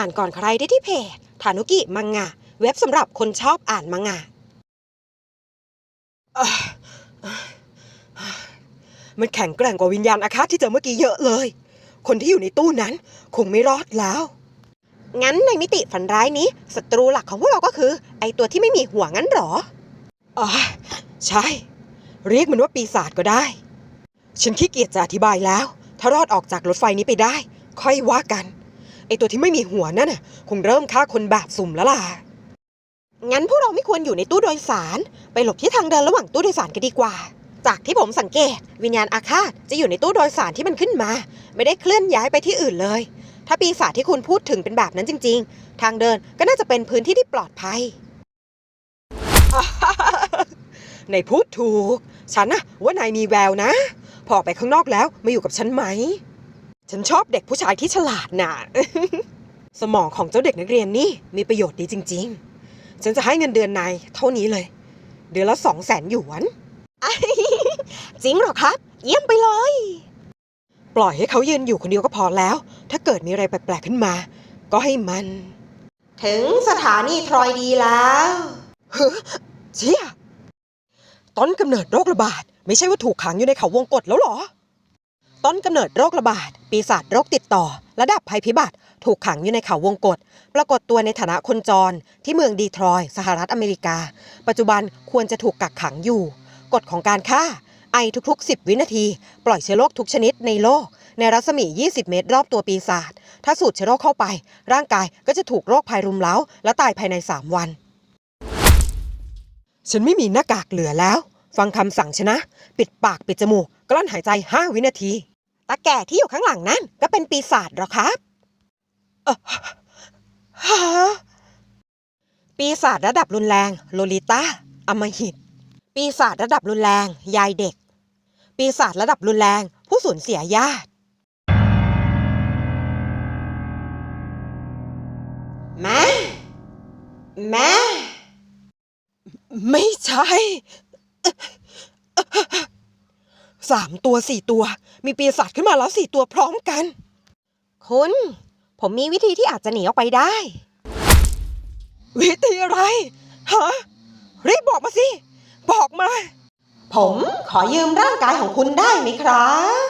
อ่านก่อนใครได้ที่เพจทานุกิมังงะ เว็บสำหรับคนชอบอ่านมังงะมันแข็งแกร่งกว่าวิญญาณอาฆาตที่เจอเมื่อกี้เยอะเลย คนที่อยู่ในตู้นั้น คงไม่รอดแล้ว งั้นในมิติฝันร้ายนี้ศัตรูหลักของพวกเราก็คือ ไอตัวที่ไม่มีหัวงั้นหรออ๋อใช่ เรียกมันว่าปีศาจก็ได้ ฉันขี้เกียจจะอธิบายแล้ว ถ้ารอดออกจากรถไฟนี้ไปได้ ค่อยว่ากัน ไอตัวที่ไม่มีหัวนั่นน่ะคงเริ่มฆ่าคนแบบสุ่มแล้วล่ะ งั้นพวกเราไม่ควรอยู่ในตู้โดยสาร ไปหลบที่ทางเดินระหว่างตู้โดยสารกันดีกว่า จากที่ผมสังเกต วิญญาณอาฆาตจะอยู่ในตู้โดยสารที่มันขึ้นมา ไม่ได้เคลื่อนย้ายไปที่อื่นเลย ถ้าปีศาจที่คุณพูดถึงเป็นแบบนั้นจริง ๆ ทางเดินก็น่าจะเป็นพื้นที่ที่ปลอดภัย ในพูดถูก ฉันนะว่านายมีแววนะ พอไปข้างนอกแล้วมาอยู่กับฉันไหม ฉันชอบเด็กผู้ชายที่ฉลาดน่ะ สมองของเจ้าเด็กนักเรียนนี่มีประโยชน์ดีจริง ๆ ฉันจะให้เงินเดือนนายเท่านี้เลย เดือนละสองแสนหยวนจริงเหรอครับ เยี่ยมไปเลย ปล่อยให้เขายืนอยู่คนเดียวก็พอแล้ว ถ้าเกิดมีอะไรแปลกๆขึ้นมา ก็ให้มัน ถึงสถานีทรอยดีแล้วเฮ้อเชี่ยต้นกำเนิดโรคระบาด ไม่ใช่ว่าถูกขังอยู่ในเขาวงกฏแล้วหรอ ต้นกำเนิดโรคระบาด ปีศาจโรคติดต่อ ระดับภัยพิบัติ ถูกขังอยู่ในเขาวงกฏปรากฏตัวในฐานะคนจร ที่เมืองดีทรอย สหรัฐอเมริกา ปัจจุบันควรจะถูกกักขังอยู่ กฎของการฆ่า ไอทุกๆ 10 วินาที ปล่อยเชื้อโรคทุกชนิดในโลก ในรัศมี 20 เมตรรอบตัวปีศาจถ้าสูดเชื้อโรคเข้าไป ร่างกายก็จะถูกโรคภัยรุมเร้า และตายภายใน 3 วัน ฉันไม่มีหน้ากากเหลือแล้ว ฟังคำสั่งชนะ ปิดปากปิดจมูกกลั้นหายใจ 5 วินาที ตาแก่ที่อยู่ข้างหลังนั่นก็เป็นปีศาจเหรอครับเอ่อฮะปีศาจระดับรุนแรง โลลิต้าอำมหิต ปีศาจระดับรุนแรง ยายเด็ก ปีศาจระดับรุนแรง ผู้สูญเสียญาติ แม่ แม่ ไม่ใช่ สามตัวสี่ตัว มีปีศาจขึ้นมาแล้วสี่ตัวพร้อมกัน คุณ ผมมีวิธีที่อาจจะหนีออกไปได้ วิธีอะไร ฮะ รีบบอกมาสิ บอกมา ผมขอยืมร่างกายของคุณได้ไหมครับ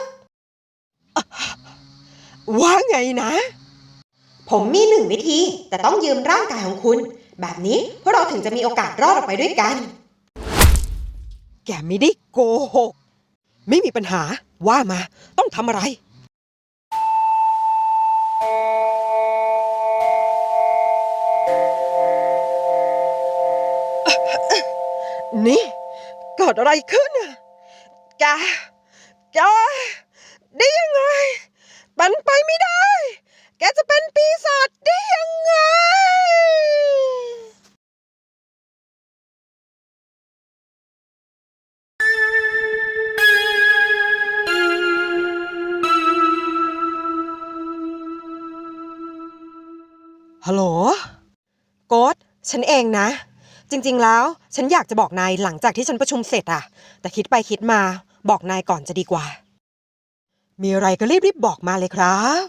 ว่าไงนะ ผมมีหนึ่งวิธี แต่ต้องยืมร่างกายของคุณ แบบนี้พวกเราถึงจะมีโอกาสรอดออกไปด้วยกัน แกไม่ได้โกหก ไม่มีปัญหาว่ามาต้องทำอะไร นี่เกิดอะไรขึ้นน่ะแกแกได้ยังไงเป็นไปไม่ได้ แกจะเป็นปีศาจได้ยังไง ฉันเองนะ จริงๆ แล้วฉันอยากจะบอกนายหลังจากที่ฉันประชุมเสร็จอะแต่คิดไปคิดมาบอกนายก่อนจะดีกว่า มีอะไรก็รีบๆบอกมาเลยครับ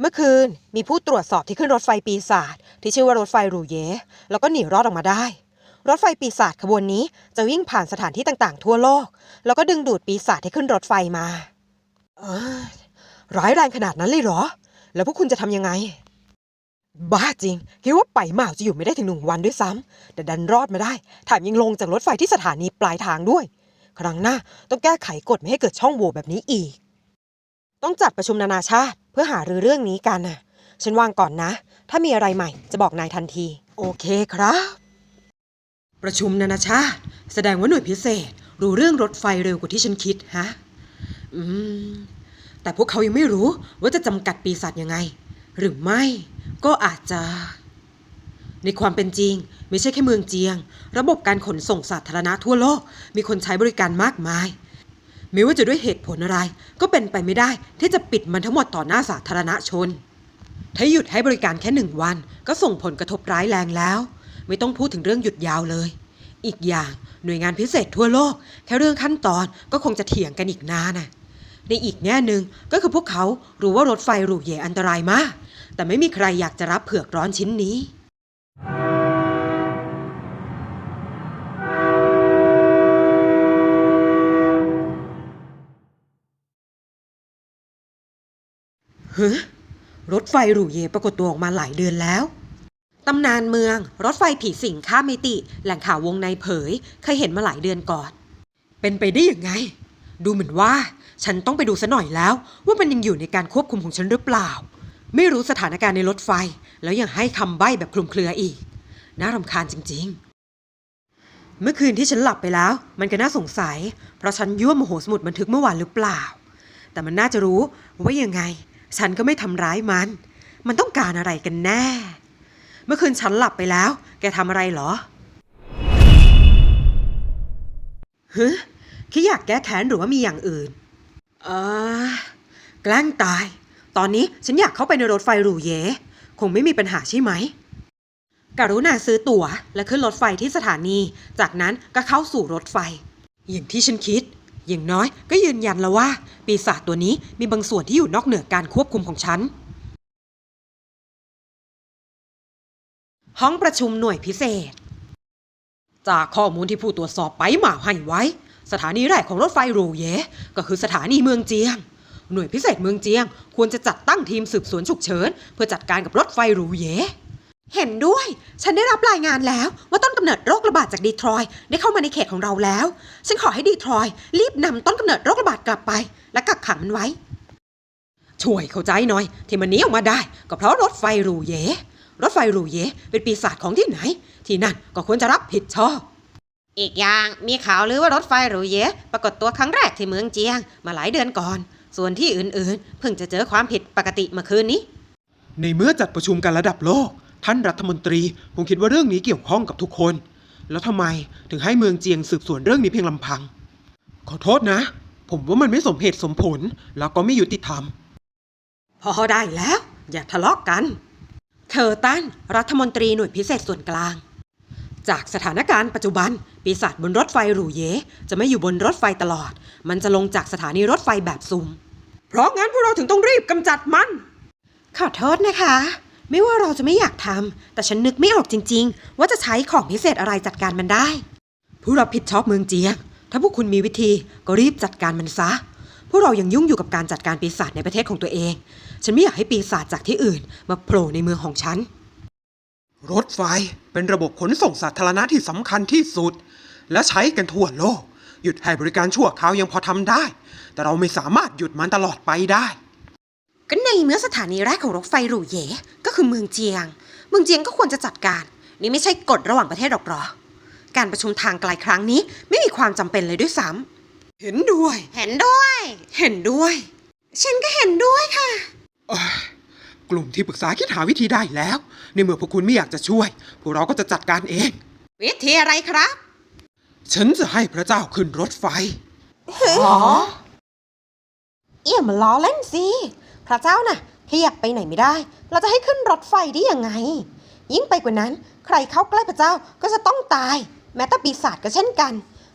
เมื่อคืนมีผู้ตรวจสอบที่ขึ้นรถไฟปีศาจที่ชื่อว่ารถไฟรูเยแล้วก็หนีรอดออกมาได้ รถไฟปีศาจขบวนนี้จะวิ่งผ่านสถานที่ต่างๆ ทั่วโลก แล้วก็ดึงดูดปีศาจให้ขึ้นรถไฟมาเอ้ยร้ายแรงขนาดนั้นเลยเหรอ แล้วพวกคุณจะทำยังไง บ้าจริง คิดว่าไปเหมาจะอยู่ไม่ได้ถึงหนึ่งวันด้วยซ้ำแต่ดันรอดมาได้แถมยังลงจากรถไฟที่สถานีปลายทางด้วย ครั้งหน้าต้องแก้ไขกฎไม่ให้เกิดช่องโหว่แบบนี้อีก ต้องจัดประชุมนานาชาติ เพื่อหารือเรื่องนี้กันน่ะ ฉันวางก่อนนะ ถ้ามีอะไรใหม่จะบอกนายทันที โอเคครับ ประชุมนานาชาติ แสดงว่าหน่วยพิเศษ รู้เรื่องรถไฟเร็วกว่าที่ฉันคิดฮะ อืม แต่พวกเขายังไม่รู้ว่าจะจำกัดปีศาจยังไง หรือไม่ ก็อาจจะ ในความเป็นจริง ไม่ใช่แค่เมืองเจียง ระบบการขนส่งสาธารณะทั่วโลก มีคนใช้บริการมากมาย ไม่ว่าจะด้วยเหตุผลอะไร ก็เป็นไปไม่ได้ที่จะปิดมันทั้งหมดต่อหน้าสาธารณชน ถ้าหยุดให้บริการแค่หนึ่งวัน ก็ส่งผลกระทบร้ายแรงแล้ว ไม่ต้องพูดถึงเรื่องหยุดยาวเลย อีกอย่างหน่วยงานพิเศษทั่วโลก แค่เรื่องขั้นตอนก็คงจะเถียงกันอีกนานน่ะในอีกแง่หนึ่งก็คือพวกเขารู้ว่ารถไฟหรูเยอันตรายมาก แต่ไม่มีใครอยากจะรับเผือกร้อนชิ้นนี้ฮะรถไฟหรูเยปรากฏตัวออกมาหลายเดือนแล้ว ตำนานเมือง รถไฟผีสิงข้ามมิติ แหล่งข่าววงในเผย เคยเห็นมาหลายเดือนก่อน เป็นไปได้ยังไง ดูเหมือนว่า ฉันต้องไปดูซะหน่อยแล้ว ว่ามันยังอยู่ในการควบคุมของฉันหรือเปล่า ไม่รู้สถานการณ์ในรถไฟ แล้วยังให้คำใบ้แบบคลุมเครืออีก น่ารำคาญจริง ๆ เมื่อคืนที่ฉันหลับไปแล้ว มันก็น่าสงสัย เพราะฉันยั่วโมโหสมุดบันทึกเมื่อวานหรือเปล่า แต่มันน่าจะรู้ว่ายังไง ฉันก็ไม่ทำร้ายมัน มันต้องการอะไรกันแน่ เมื่อคืนฉันหลับไปแล้ว แกทำอะไรเหรอฮึคิดอยากแก้แค้นหรือว่ามีอย่างอื่นเออแกล้งตาย ตอนนี้ฉันอยากเข้าไปในรถไฟรูเย คงไม่มีปัญหาใช่ไหม กรุณาซื้อตั๋ว และขึ้นรถไฟที่สถานี จากนั้นก็เข้าสู่รถไฟ อย่างที่ฉันคิด อย่างน้อยก็ยืนยันแล้วว่า ปีศาจตัวนี้มีบางส่วนที่อยู่นอกเหนือการควบคุมของฉัน ห้องประชุมหน่วยพิเศษ จากข้อมูลที่ผู้ตรวจสอบไปหมาให้ไว้ สถานีแรกของรถไฟรูเย ก็คือสถานีเมืองเจียง หน่วยพิเศษเมืองเจียง ควรจะจัดตั้งทีมสืบสวนฉุกเฉิน เพื่อจัดการกับรถไฟหรูเยเห็นด้วย ฉันได้รับรายงานแล้วว่าต้นกำเนิดโรคระบาดจากดีทรอยได้เข้ามาในเขตของเราแล้ว ฉันขอให้ดีทรอยรีบนำต้นกำเนิดโรคระบาดกลับไป และกักขังมันไว้ ช่วยเข้าใจหน่อย ที่มันหนี้ออกมาได้ ก็เพราะรถไฟรูเย รถไฟรูเย เป็นปีศาจของที่ไหน ที่นั่นก็ควรจะรับผิดชอบ อีกอย่างมีข่าวลือว่ารถไฟรูเย ปรากฏตัวครั้งแรกที่เมืองเจียง มาหลายเดือนก่อน ส่วนที่อื่นๆ เพิ่งจะเจอความผิดปกติเมื่อคืนนี้ ในเมื่อจัดประชุมกันระดับโลก ท่านรัฐมนตรีคงคิดว่าเรื่องนี้เกี่ยวข้องกับทุกคน แล้วทำไมถึงให้เมืองเจียงสืบสวนเรื่องนี้เพียงลำพัง ขอโทษนะ ผมว่ามันไม่สมเหตุสมผลแล้วก็ไม่ยุติธรรม พอได้แล้ว อย่าทะเลาะกกัน เคอร์ตันรัฐมนตรีหน่วยพิเศษส่วนกลาง จากสถานการณ์ปัจจุบัน ปีศาจบนรถไฟหรูเย จะไม่อยู่บนรถไฟตลอด มันจะลงจากสถานีรถไฟแบบซุ่มเพ ราะงั้นพวกเราถึงต้องรีบกำจัดมัน ขอโทษนะคะ ไม่ว่าเราจะไม่อยากทำแต่ฉันนึกไม่ออกจริง ๆ ว่าจะใช้ของพิเศษอะไรจัดการมันได้ ผู้รับผิดชอบเมืองเจียง ถ้าพวกคุณมีวิธีก็รีบจัดการมันซะ พวกเรายังยุ่งอยู่กับการจัดการปีศาจในประเทศของตัวเอง ฉันไม่อยากให้ปีศาจจากที่อื่น มาโผล่ในเมืองของฉัน รถไฟเป็นระบบขนส่งสาธารณะที่สำคัญที่สุด และใช้กันทั่วโลก หยุดให้บริการชั่วคราวยังพอทำได้ แต่เราไม่สามารถหยุดมันตลอดไปได้ ก็ในเมื่อสถานีแรกของรถไฟหรูเย่ก็คือเมืองเจียง เมืองเจียงก็ควรจะจัดการ นี่ไม่ใช่กฎระหว่างประเทศหรอกหรอ การประชุมทางไกลครั้งนี้ไม่มีความจำเป็นเลยด้วยซ้ำเห็นด้วย เห็นด้วย เห็นด้วย ฉันก็เห็นด้วยค่ะเอ้ยกลุ่มที่ปรึกษาคิดหาวิธีได้แล้ว ในเมื่อพวกคุณไม่อยากจะช่วย พวกเราก็จะจัดการเอง วิธีอะไรครับ ฉันจะให้พระเจ้าขึ้นรถไฟอ๋อ เอี่ยมล้อเล่นสิพระเจ้าน่ะขยับไปไหนไม่ได้ เราจะให้ขึ้นรถไฟได้ยังไง ยิ่งไปกว่านั้น ใครเข้าใกล้พระเจ้าก็จะต้องตาย แม้แต่ปีศาจก็เช่นกัน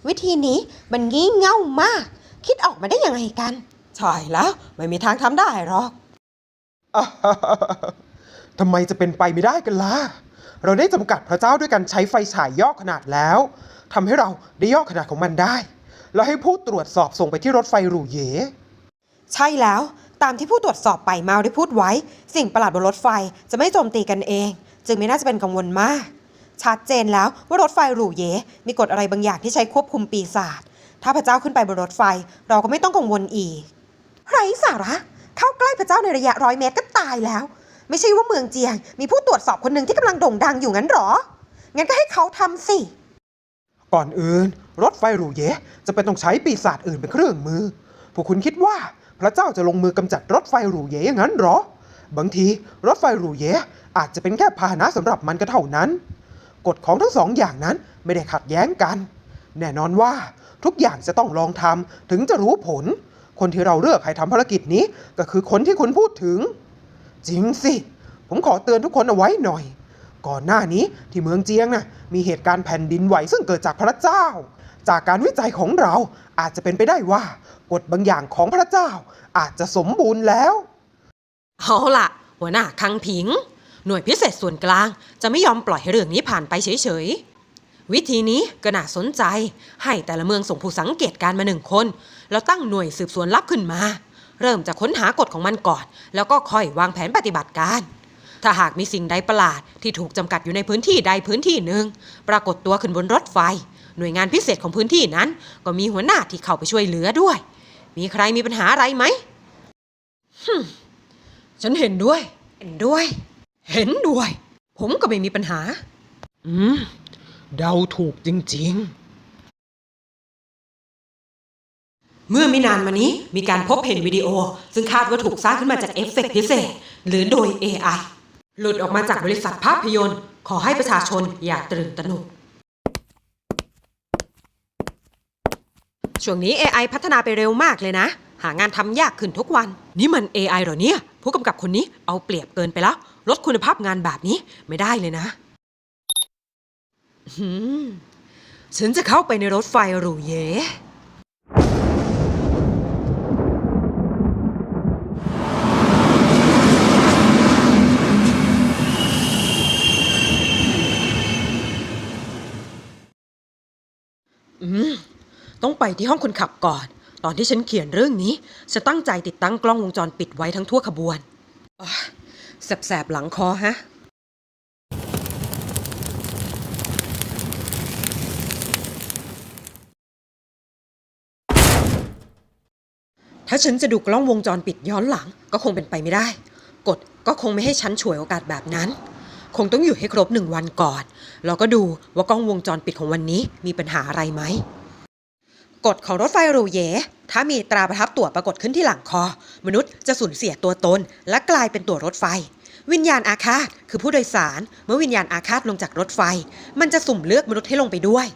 วิธีนี้มันงี่เง่ามาก คิดออกมาได้ยังไงกันใช่แล้ว ไม่มีทางทำได้หรอกทำไมจะเป็นไปไม่ได้กันล่ะ เราได้จำกัดพระเจ้าด้วยการใช้ไฟฉายย่อขนาดแล้วทำให้เราได้ย่อขนาดของมันได้ แล้วให้ผู้ตรวจสอบส่งไปที่รถไฟหรูเย ใช่แล้วตามที่ผู้ตรวจสอบไปมาได้พูดไว้ สิ่งประหลาดบนรถไฟจะไม่โจมตีกันเอง จึงไม่น่าจะเป็นกังวลมาก ชัดเจนแล้วว่ารถไฟหรูเยมีกฎอะไรบางอย่างที่ใช้ควบคุมปีศาจถ้าพระเจ้าขึ้นไปบนรถไฟ เราก็ไม่ต้องกังวลอีกไร้สาระเข้าใกล้พระเจ้าในระยะร้อยเมตรก็ตายแล้ว ไม่ใช่ว่าเมืองเจียง มีผู้ตรวจสอบคนหนึ่งที่กำลังโด่งดังอยู่งั้นหรอ งั้นก็ให้เขาทำสิก่อนอื่น รถไฟหรูเยจะเป็นต้องใช้ปีศาจอื่นเป็นเครื่องมือพวกคุณคิดว่า พระเจ้าจะลงมือกำจัดรถไฟหรูเยอย่างนั้นหรอ บางทีรถไฟหรูเยอาจจะเป็นแค่พาหนะสำหรับมันก็เท่านั้น กฎของทั้งสองอย่างนั้นไม่ได้ขัดแย้งกัน แน่นอนว่าทุกอย่างจะต้องลองทำถึงจะรู้ผล คนที่เราเลือกให้ทำภารกิจนี้ก็คือคนที่คุณพูดถึง จริงสิ ผมขอเตือนทุกคนเอาไว้หน่อย ก่อนหน้านี้ที่เมืองเจียงน่ะมีเหตุการณ์แผ่นดินไหวซึ่งเกิดจากพระเจ้า จากการวิจัยของเราอาจจะเป็นไปได้ว่ากฎบางอย่างของพระเจ้าอาจจะสมบูรณ์แล้ว เอาล่ะ หัวหน้าคังผิง หน่วยพิเศษส่วนกลางจะไม่ยอมปล่อยให้เรื่องนี้ผ่านไปเฉยๆ วิธีนี้ก็น่าสนใจ ให้แต่ละเมืองส่งผู้สังเกตการณ์มาหนึ่งคน แล้วตั้งหน่วยสืบสวนลับขึ้นมา เริ่มจากค้นหากฎของมันก่อน แล้วก็ค่อยวางแผนปฏิบัติการถ้าหากมีสิ่งใดประหลาดที่ถูกจำกัดอยู่ในพื้นที่ใดพื้นที่หนึ่ง ปรากฏตัวขึ้นบนรถไฟ หน่วยงานพิเศษของพื้นที่นั้น ก็มีหัวหน้าที่เข้าไปช่วยเหลือด้วย มีใครมีปัญหาอะไรไหมฮึมฉันเห็นด้วย เห็นด้วย เห็นด้วย ผมก็ไม่มีปัญหา อืม เดาถูกจริงเมื่อไม่นานมานี้ มีการพบเห็นวิดีโอ ซึ่งคาดว่าถูกสร้างขึ้นมาจากเอฟเฟกต์พิเศษ หรือโดย AI หลุดออกมาจากบริษัทภาพยนตร์ ขอให้ประชาชนอย่าตื่นตระหนก ช่วงนี้ AI พัฒนาไปเร็วมากเลยนะ หางานทำยากขึ้นทุกวัน นี่มัน AI เหรอเนี่ย ผู้กำกับคนนี้เอาเปรียบเกินไปแล้ว ลดคุณภาพงานแบบนี้ไม่ได้เลยนะหืมฉันจะเข้าไปในรถไฟหรูเยอืม ต้องไปที่ห้องคนขับก่อน ตอนที่ฉันเขียนเรื่องนี้จะตั้งใจติดตั้งกล้องวงจรปิดไว้ทั้งทั่วขบวนแสบๆหลังคอฮะถ้าฉันจะดูกล้องวงจรปิดย้อนหลังก็คงเป็นไปไม่ได้ กฎก็คงไม่ให้ฉันฉวยโอกาสแบบนั้น คงต้องอยู่ให้ครบหนึ่งวันก่อน แล้วก็ดูว่ากล้องวงจรปิดของวันนี้มีปัญหาอะไรไหม กฎของรถไฟรูเย ถ้ามีตราประทับตั๋วปรากฏขึ้นที่หลังคอ มนุษย์จะสูญเสียตัวตน และกลายเป็นตั๋วรถไฟ วิญญาณอาฆาตคือผู้โดยสาร เมื่อวิญญาณอาฆาตลงจากรถไฟ มันจะสุ่มเลือกมนุษย์ให้ลงไปด้วย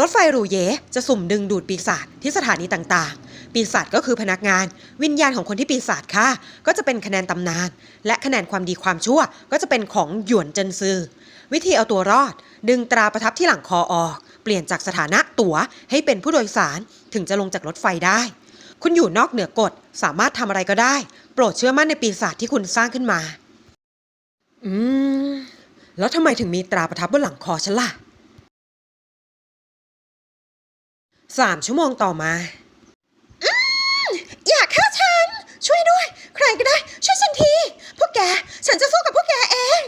รถไฟรูเยจะสุ่มดึงดูดปีศาจที่สถานีต่างๆ ปีศาจก็คือพนักงาน วิญญาณของคนที่ปีศาจฆ่าก็จะเป็นคะแนนตำนาน และคะแนนความดีความชั่วก็จะเป็นของหยวนเจินซือ วิธีเอาตัวรอด ดึงตราประทับที่หลังคอออก เปลี่ยนจากสถานะตั๋วให้เป็นผู้โดยสารถึงจะลงจากรถไฟได้ คุณอยู่นอกเหนือกฎสามารถทำอะไรก็ได้ โปรดเชื่อมั่นในปีศาจที่คุณสร้างขึ้นมา อืม แล้วทำไมถึงมีตราประทับบนหลังคอฉันล่ะสามชั่วโมงต่อมาอยากฆ่าฉัน ช่วยด้วย ใครก็ได้ ช่วยฉันที พวกแก ฉันจะสู้กับพวกแกเอง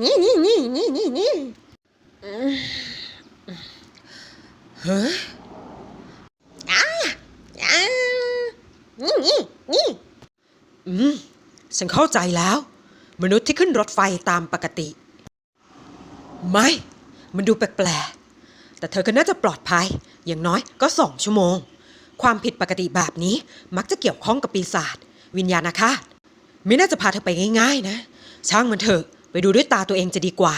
นี่นี่นี่นี่นี่นี่เฮ้ยอ่าอานี่นี่นี่อืม ฉันเข้าใจแล้ว มนุษย์ที่ขึ้นรถไฟตามปกติ ไม่ มันดูแปลกๆ แต่เธอก็น่าจะปลอดภัย อย่างน้อยก็สองชั่วโมง ความผิดปกติแบบนี้มักจะเกี่ยวข้องกับปีศาจวิญญาณอาฆาตไม่น่าจะพาเธอไปง่าย ๆ นะ ช่างมันเถอะ ไปดูด้วยตาตัวเองจะดีกว่า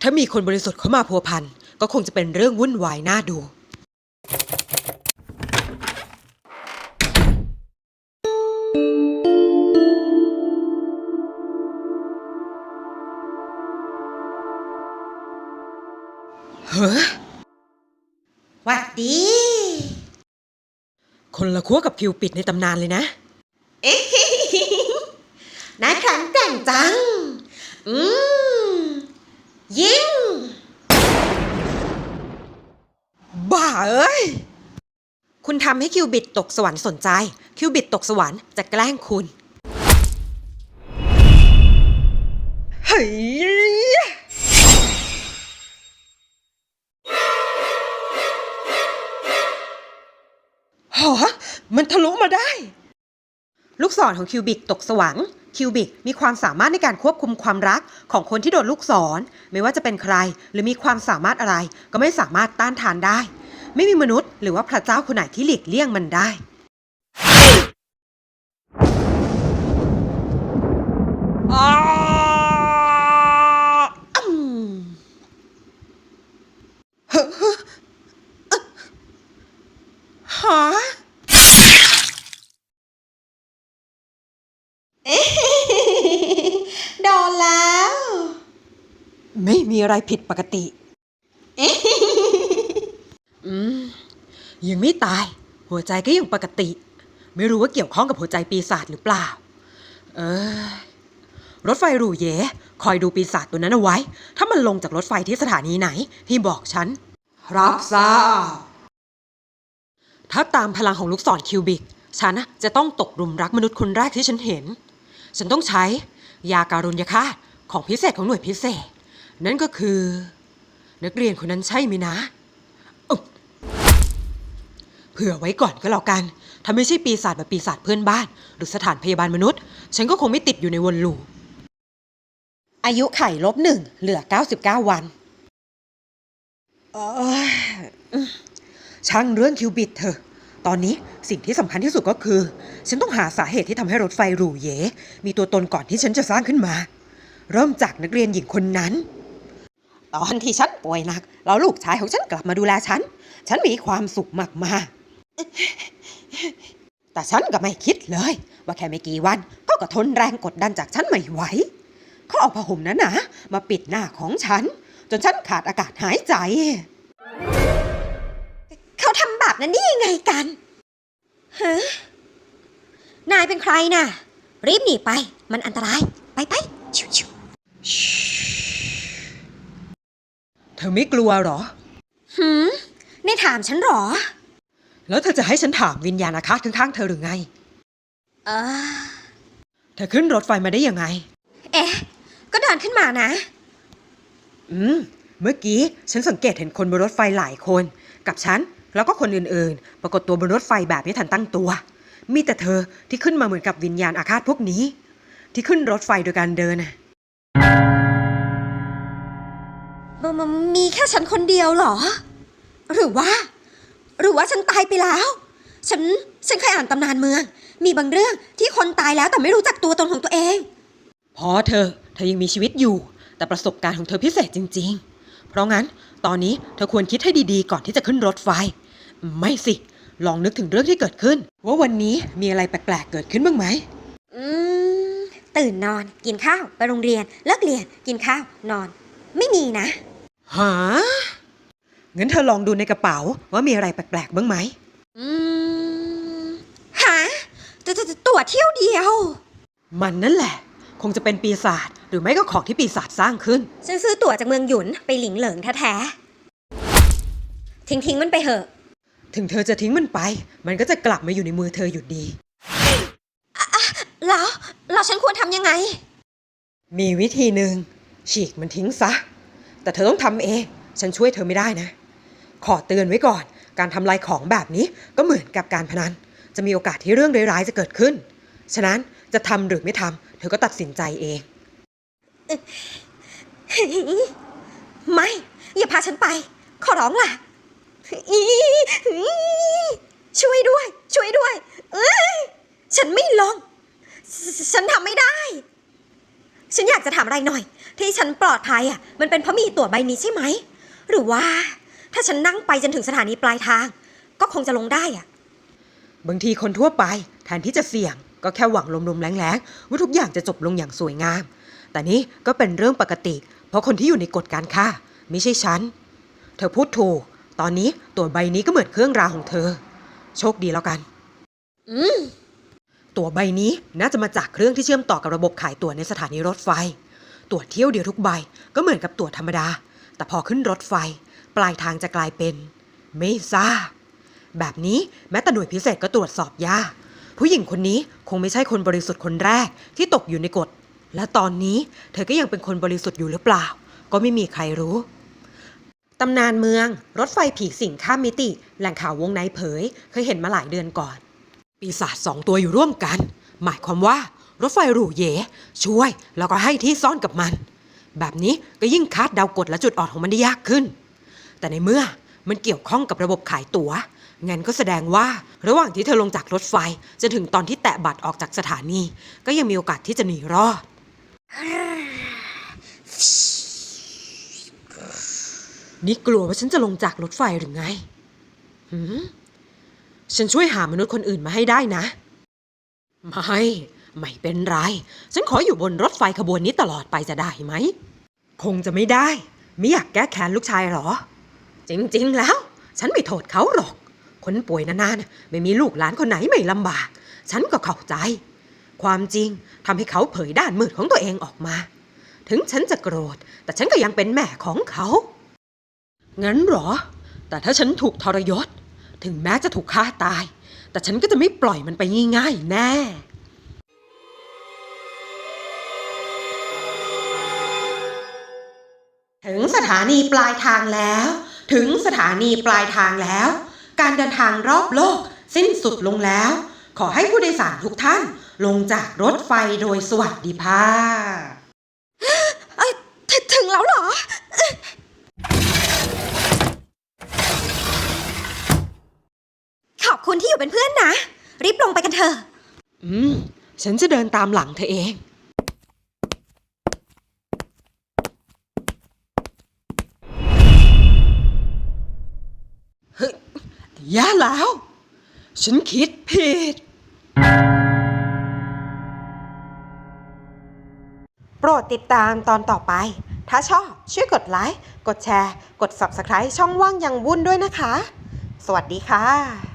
ถ้ามีคนบริสุทธิ์เข้ามาพัวพันก็คงจะเป็นเรื่องวุ่นวายน่าดู เฮ้ยหวัดดี คนละขั้วกับคิวปิดในตำนานเลยนะ เอ๊ะ นายครั้งแต่งจัง อืม ยิง บ้าเอ้ย คุณทำให้คิวบิดตกสวรรค์สนใจ คิวบิดตกสวรรค์จะแกล้งคุณ เฮ้ย หอ มันทะลุมาได้ ลูกศรของคิวบิกตกสว่างคิวบิกมีความสามารถในการควบคุมความรักของคนที่โดนลูกศร ไม่ว่าจะเป็นใคร หรือมีความสามารถอะไร ก็ไม่สามารถต้านทานได้ ไม่มีมนุษย์ หรือว่าพระเจ้าคนไหนที่หลีกเลี่ยงมันได้ อ้าอืมเฮ้อเฮ้ออ๊ะหา โดนแล้ว ไม่มี อะไรผิดปกติ อืม ยังไม่ตาย หัวใจก็ยังปกติ ไม่รู้ว่าเกี่ยวข้องกับหัวใจปีศาจหรือเปล่า เออ รถไฟหรูเยคอยดูปีศาจตัวนั้นเอาไว้ ถ้ามันลงจากรถไฟที่สถานีไหน พี่บอกฉัน รับทราบถ้าตามพลังของลูกศรคิวบิก ฉันน่ะจะต้องตกหลุมรักมนุษย์คนแรกที่ฉันเห็น ฉันต้องใช้ยาการุญยฆาตของพิเศษของหน่วยพิเศษ นั่นก็คือ นักเรียนคนนั้นใช่ไหมนะอึ๊บเผื่อไว้ก่อนก็แล้วกัน ถ้าไม่ใช่ปีศาจแบบปีศาจเพื่อนบ้าน หรือสถานพยาบาลมนุษย์ ฉันก็คงไม่ติดอยู่ในวนลูปอายุไขลบหนึ่งเหลือ 99 วันเอ้ยช่างเรื่องคิวบิดเถอะ ตอนนี้สิ่งที่สำคัญที่สุดก็คือ ฉันต้องหาสาเหตุที่ทำให้รถไฟหรูเย มีตัวตนก่อนที่ฉันจะสร้างขึ้นมา เริ่มจากนักเรียนหญิงคนนั้น ตอนที่ฉันป่วยหนักแล้วลูกชายของฉันกลับมาดูแลฉัน ฉันมีความสุขมากๆแต่ฉันก็ไม่คิดเลย ว่าแค่ไม่กี่วันก็ก็ทนแรงกดดันจากฉันไม่ไหวเขาเอาผ้าห่มนั้นนะมาปิดหน้าของฉัน จนฉันขาดอากาศหายใจ เขาทำแบบนั้นได้ยังไงกันฮะนายเป็นใครน่ะ รีบหนีไป มันอันตราย ไปไปชิวชิว เธอไม่กลัวเหรอ หืมนายถามฉันเหรอ แล้วเธอจะให้ฉันถามวิญญาณอาฆาตข้างๆเธอหรือไง เออ เธอขึ้นรถไฟมาได้ยังไง เอ๊ะ ก็เดินขึ้นมานะ อืม เมื่อกี้ฉันสังเกตเห็นคนบนรถไฟหลายคน กับฉันแล้วก็คนอื่นๆ ปรากฏตัวบนรถไฟแบบไม่ทันตั้งตัว มีแต่เธอที่ขึ้นมาเหมือนกับวิญญาณอาฆาตพวกนี้ ที่ขึ้นรถไฟโดยการเดินน่ะ มมมีแค่ฉันคนเดียวเหรอ หรือว่า หรือว่าฉันตายไปแล้ว ฉัน ฉันเคยอ่านตำนานเมือง มีบางเรื่องที่คนตายแล้วแต่ไม่รู้จักตัวตนของตัวเอง พอเธอ เธอยังมีชีวิตอยู่ แต่ประสบการณ์ของเธอพิเศษจริง ๆ เพราะงั้น ตอนนี้เธอควรคิดให้ดีๆ ก่อนที่จะขึ้นรถไฟ ไม่สิ ลองนึกถึงเรื่องที่เกิดขึ้น ว่าวันนี้มีอะไรแปลกๆ เกิดขึ้นบ้างไหม อืม ตื่นนอน กินข้าว ไปโรงเรียน เลิกเรียน กินข้าว นอน ไม่มีนะ หางั้นเธอลองดูในกระเป๋าว่ามีอะไรแปลกๆบ้างไหม อืมหาตตตตั๋วเที่ยวเดียว มันนั่นแหละ คงจะเป็นปีศาจหรือไม่ก็ของที่ปีศาจสร้างขึ้น ฉันซื้อตั๋วจากเมืองหยุนไปหลิงเหลิงแท้ๆทิ้งทิ้งๆมันไปเหอะ ถึงเธอจะทิ้งมันไป มันก็จะกลับมาอยู่ในมือเธออยู่ดี แล้วแล้วฉันควรทำยังไง มีวิธีหนึ่งฉีกมันทิ้งซะ แต่เธอต้องทำเอง ฉันช่วยเธอไม่ได้นะ ขอเตือนไว้ก่อน การทำลายของแบบนี้ก็เหมือนกับการพนัน จะมีโอกาสที่เรื่องร้ายๆจะเกิดขึ้น ฉะนั้นจะทำหรือไม่ทำเธอก็ตัดสินใจเอง ไม่ อย่าพาฉันไป ขอร้องล่ะ ช่วยด้วย ช่วยด้วยเอ้ยฉันไม่ลง ฉันทำไม่ได้ ฉันอยากจะถามอะไรหน่อย ที่ฉันปลอดภัยอะ มันเป็นเพราะมีตั๋วใบนี้ใช่ไหม หรือว่า ถ้าฉันนั่งไปจนถึงสถานีปลายทาง ก็คงจะลงได้อะ บางทีคนทั่วไปแทนที่จะเสี่ยง ก็แค่หวังลมๆแรงๆว่าทุกอย่างจะจบลงอย่างสวยงาม แต่นี่ก็เป็นเรื่องปกติ เพราะคนที่อยู่ในกฎการค่าไม่ใช่ฉัน เธอพูดถูก ตอนนี้ตัวใบนี้ก็เหมือนเครื่องรางของเธอ โชคดีแล้วกัน อืม ตั๋วใบนี้น่าจะมาจากเครื่องที่เชื่อมต่อกับระบบขายตั๋วในสถานีรถไฟ ตั๋วเที่ยวเดียวทุกใบก็เหมือนกับตั๋วธรรมดา แต่พอขึ้นรถไฟ ปลายทางจะกลายเป็น ไม่ทราบ แบบนี้แม้แต่หน่วยพิเศษก็ตรวจสอบยาก ผู้หญิงคนนี้คงไม่ใช่คนบริสุทธิ์คนแรกที่ตกอยู่ในกฎ และตอนนี้เธอก็ยังเป็นคนบริสุทธิ์อยู่หรือเปล่า ก็ไม่มีใครรู้ตำนานเมือง รถไฟผีสิงข้ามมิติ แหล่งข่าววงในเผย เคยเห็นมาหลายเดือนก่อน ปีศาจสองตัวอยู่ร่วมกัน หมายความว่ารถไฟหรูเยช่วย แล้วก็ให้ที่ซ่อนกับมัน แบบนี้ก็ยิ่งคาดเดากฎและจุดอ่อนของมันได้ยากขึ้น แต่ในเมื่อมันเกี่ยวข้องกับระบบขายตัว๋วงั้นก็แสดงว่าระหว่างที่เธอลงจากรถไฟจนถึงตอนที่แตะบัตรออกจากสถานี ก็ยังมีโอกาสที่จะหนีรอด นี่กลัวว่าฉันจะลงจากรถไฟหรือไงหืม ฉันช่วยหามนุษย์คนอื่นมาให้ได้นะ ไม่ ไม่เป็นไร ฉันขออยู่บนรถไฟขบวนนี้ตลอดไปจะได้ไหม คงจะไม่ได้ ไม่อยากแก้แค้นลูกชายหรอ จริง ๆ แล้ว ฉันไม่โทษเขาหรอก คนป่วยนานๆไม่มีลูกหลานคนไหนไม่ลำบาก ฉันก็เข้าใจ ความจริงทำให้เขาเผยด้านมืดของตัวเองออกมา ถึงฉันจะโกรธ แต่ฉันก็ยังเป็นแม่ของเขา งั้นหรอ แต่ถ้าฉันถูกทรยศ ถึงแม้จะถูกฆ่าตาย แต่ฉันก็จะไม่ปล่อยมันไปง่ายๆแน่ถึงสถานีปลายทางแล้ว ถึงสถานีปลายทางแล้ว การเดินทางรอบโลก สิ้นสุดลงแล้ว ขอให้ผู้โดยสารทุกท่าน ลงจากรถไฟโดยสวัสดิภาพ เอ้ยถถึงแล้วเหรอ ขอบคุณที่ อยู่เป็นเพื่อนนะ รีบลงไปกันเถอะ อืม ฉันจะเดินตามหลังเธอเอง เฮ้ยแย่แล้ว ฉันคิดผิด โปรดติดตามตอนต่อไป ถ้าชอบช่วยกดไลค์ กดแชร์ กด Subscribe ช่องว่างยังวุ่นด้วยนะคะ สวัสดีค่ะ